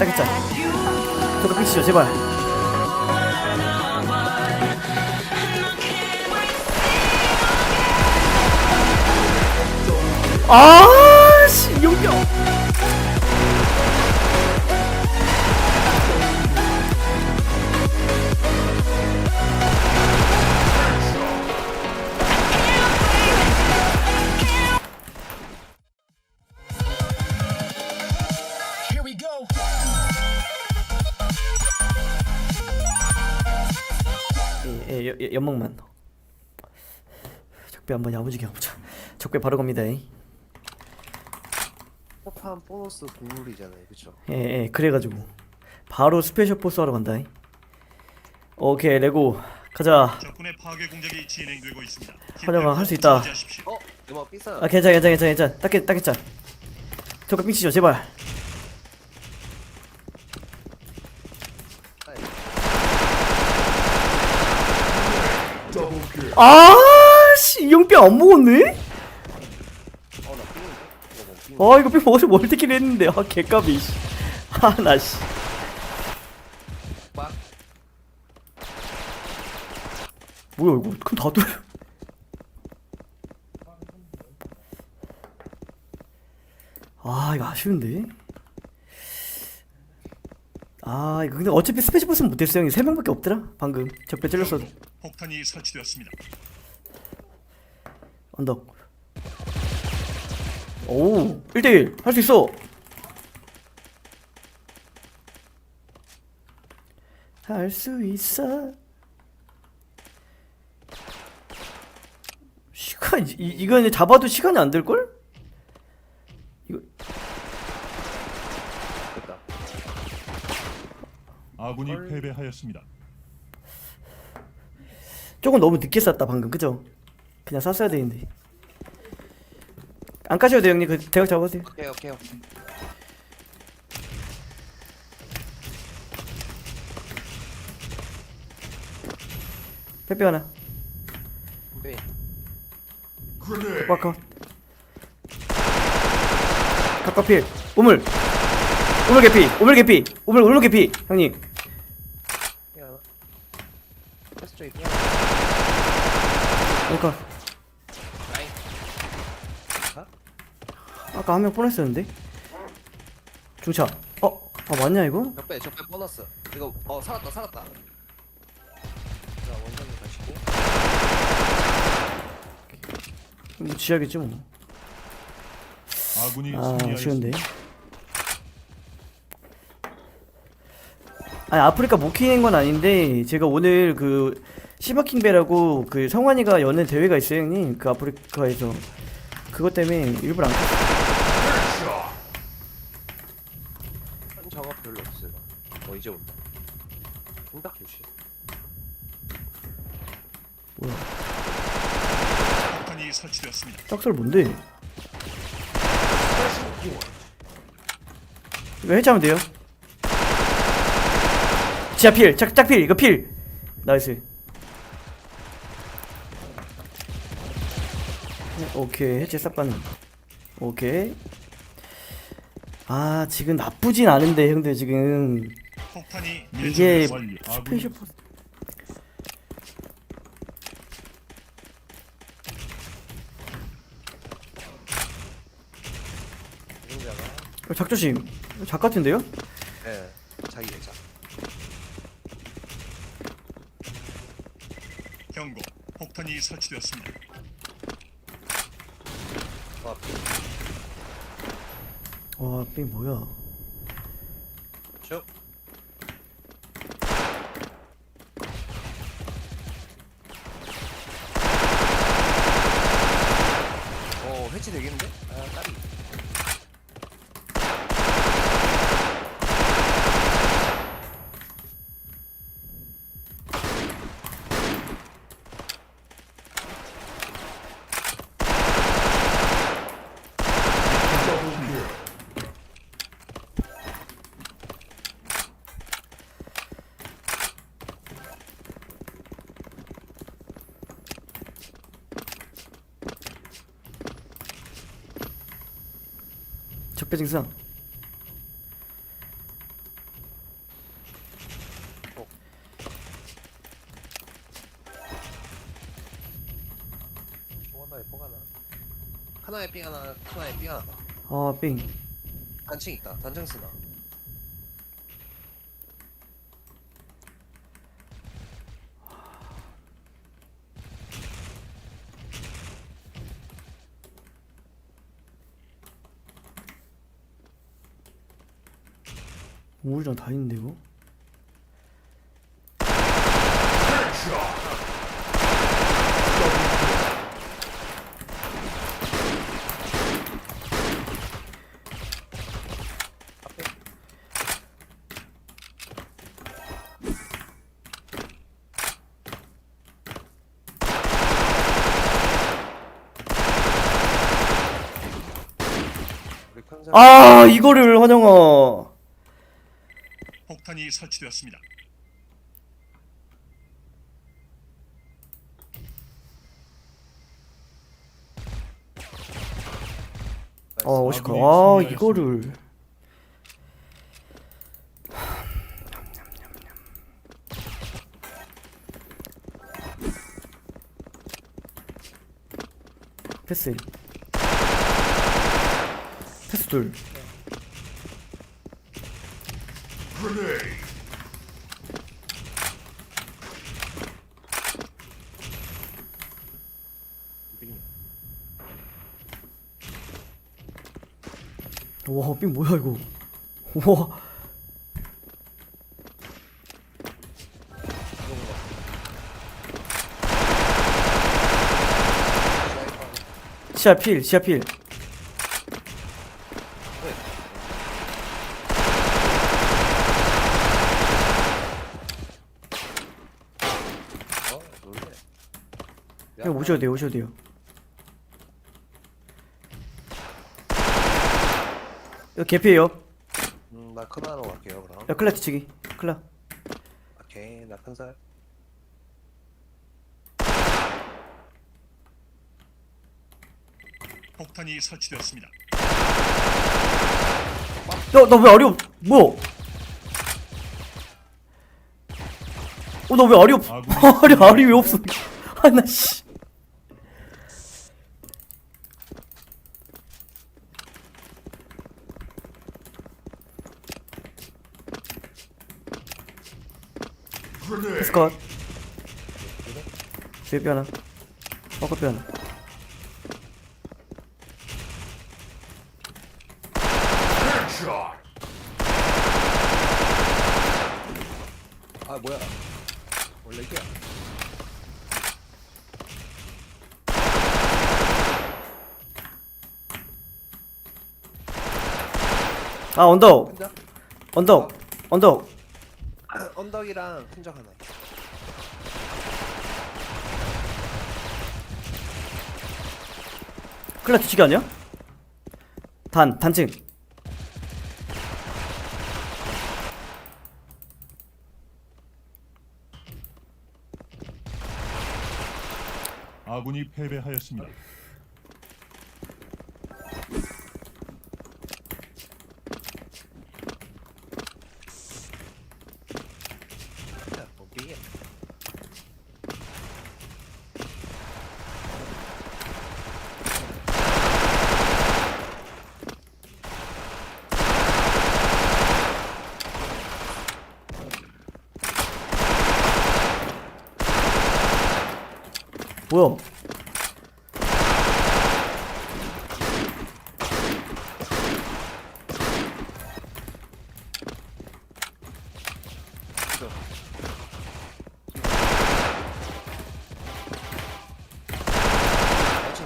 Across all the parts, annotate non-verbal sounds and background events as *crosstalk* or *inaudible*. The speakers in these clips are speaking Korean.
딱했자 저거 픽시죠 제발. 아 예, 예, 예, 연목만 적배 한번 야무지게 가보자 적배 바로 갑니다 예, 폭탄 보너스 국룰이잖아요, 그쵸? 예 그래가지고 바로 스페셜 포스 하러 간다 예. 오케이 레고 가자 적군의 파괴 공작이 진행되고 있습니다. 화려가 할수 있다. 어? 음악 삐싸. 아 괜찮아 괜찮아 괜찮아 괜찮아 딱히 저거 픽시죠 제발 아씨 용병 안 먹었네? 아 이거 삐 먹어서 멀티킬 했는데 아 개까비 아나씨 빡. 뭐야 이거 그럼 다들 아 이거 아쉬운데 아 이거 근데 어차피 스페셜 보스는 못했어. 형이 3명밖에 없더라? 방금 적배 찔렀어도 폭탄이 설치되었습니다. 언덕. 오 1대1 할 수 있어. 할 수 있어. 시간 이, 이거는 잡아도 시간이 안 될걸? 이거 됐다. 아군이 패배하였습니다. 조금 너무 늦게 쐈다 방금. 그죠? 그냥 쐈어야 되는데. 안 까셔도 돼요 형님. 그 대각 잡아주세요. 오케이, 오케이, 오케이. 빼빼 하나. 삐. 와카 카카필. 우물. 우물 개피. 우물 개피. 우물 우물 개피. 형님 삐 하나. 패스 트레이 삐 라인. 아까 한 명 보냈었는데 중차 어? 아 맞냐 이거? 적배, 적배 보너스. 이거, 어, 살았다, 살았다. 자, 원장님 가시고. 뭐 지하겠지 뭐 아군이 아. 아쉬운데. 아니, 아프리카 못 키는 건 아닌데, 제가 오늘 그, 시바킹배라고 그 성환이가 여는 대회가 있어요, 형님. 그 아프리카에서. 그것 때문에 일부러 안 켰어요. 한 작업 별로 없어요. 어, 이제 온다. 생각 조심. 뭐야. 폭탄이 설치되었습니다. 짝설 뭔데? 이거 해체하면 돼요. 지하 필! 짝, 짝필! 이거 필! 나이스. 오케이. 해체 싹 받는. 오케이. 아, 지금 나쁘진 않은데, 형들, 지금. 폭탄이 이게 스페셜 포스. 어, 작조심. 작 같은데요? 예. 자기 예자. 경고. 폭탄이 설치되었습니다. 와, 삥 뭐야. 적배 증상. 하나에 삥 하나, 하나에 삥 하나. 어, 빙. 단층 있다. 단층 쓰나. 우울장 다 있는데 이거? 아 이거를 환영아 폭탄이 설치되었습니다. 아 어식하 아군이 아 승리하였습니다. 이거를 패스 패스 둘 와, 삥 뭐야 이거? 와, 시야 필, 시야 필. 어 놀래 형 오셔도 돼요, 오셔도 돼요. 이거 개피에요. 음 나 큰하로 갈게요 그럼 야, 클라 뒤치기. 클라. 오케이 나 큰살 폭탄이 설치되었습니다. 야, 나왜 알이 없? 뭐야? 어, 나왜 알이 없? 아군이 *laughs* 왜 없어? *laughs* 아, 나 씨. 스 컷. 뒤에 뼈 하나. 뻐커 뼈 하나. 아 뭐야 원래 이게 아, 언덕. 언덕. 언덕. 언덕이랑 흔적 하나 클라 뒤치기 아니야? 단, 단층. 아군이 패배하였습니다. 자 오케이 뭐야?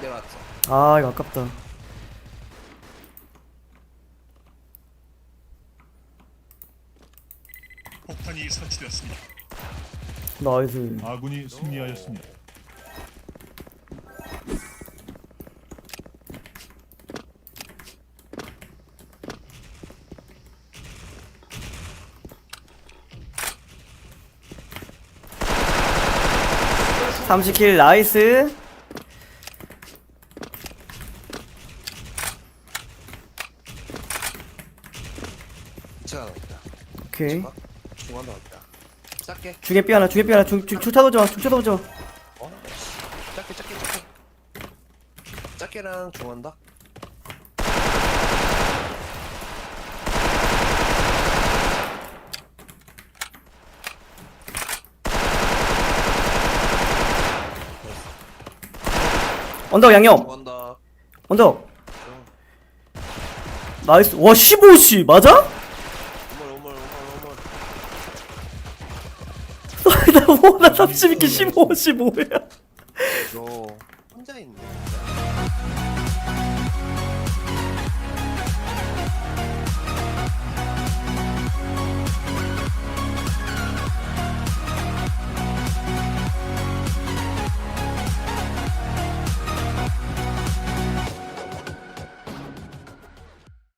내려왔어 아, 이거 아깝다. 폭탄이 설치되었습니다. 나이스. 아군이 승리하였습니다. 삼십 킬 나이스. 이차 하나 있다 오케이. 작게 중에 삐 하나, 중에 삐 하나, 중, 중, 중 타도지 마, 중 타도지 마. 어? 작게 작게 작게 작게랑 중한다. 언덕 양념. 언덕. 나이스. 와 15시. 맞아? 나뭐나 32개 15시 뭐야? 혼자 있네.